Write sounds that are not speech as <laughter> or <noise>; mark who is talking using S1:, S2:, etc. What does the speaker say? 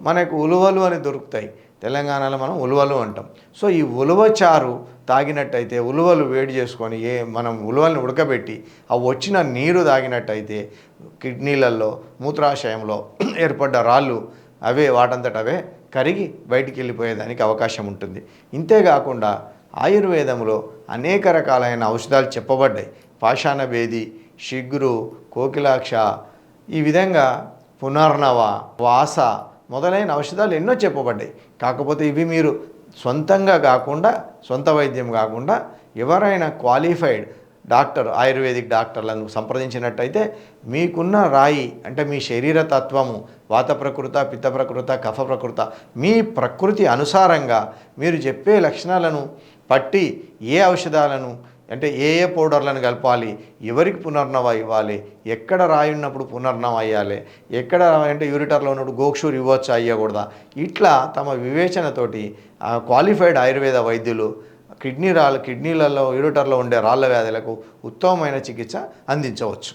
S1: మనకు ఉలువలు అని దొరుకుతాయి. తెలంగాణలో మనం ఉలువలు అంటాం. సో ఈ ఉలువ చారు తాగినట్టయితే ఉలువలు వేడి చేసుకొని ఏ మనం ఉలువల్ని ఉడకబెట్టి ఆ వచ్చిన నీరు తాగినట్టయితే కిడ్నీలలో మూత్రాశయంలో <clears throat> ఏర్పడ్డ రాళ్ళు అవే వాటంతట అవే కరిగి బయటికి వెళ్ళిపోయేదానికి అవకాశం ఉంటుంది. ఇంతేకాకుండా ఆయుర్వేదంలో అనేక రకాలైన ఔషధాలు చెప్పబడ్డాయి. పాషాణ భేది శిగ్రు కోకిలాక్ష ఈ విధంగా పునర్నవ వాస మొదలైన ఔషధాలు ఎన్నో చెప్పబడ్డాయి. కాకపోతే ఇవి మీరు సొంతంగా కాకుండా సొంత వైద్యం కాకుండా ఎవరైనా క్వాలిఫైడ్ డాక్టర్ ఆయుర్వేదిక్ డాక్టర్లను సంప్రదించినట్టయితే మీకున్న రాయి అంటే మీ శరీర తత్వము వాత ప్రకృత పిత్త ప్రకృత కఫ ప్రకృత మీ ప్రకృతి అనుసారంగా మీరు చెప్పే లక్షణాలను పట్టి ఏ ఔషధాలను అంటే ఏ ఏ పౌడర్లను కలపాలి ఎవరికి పునర్నవ ఇవ్వాలి ఎక్కడ రాయి ఉన్నప్పుడు పునర్నవ అయ్యాలి ఎక్కడ అంటే యూరిటర్లో ఉన్నప్పుడు గోక్షూర్ ఇవ్వచ్చా అయ్యకూడదా ఇట్లా తమ వివేచనతోటి క్వాలిఫైడ్ ఆయుర్వేద వైద్యులు కిడ్నీ రాళ్ళు కిడ్నీలలో యూరిటర్లో ఉండే రాళ్ళ వ్యాధులకు ఉత్తమమైన చికిత్స అందించవచ్చు.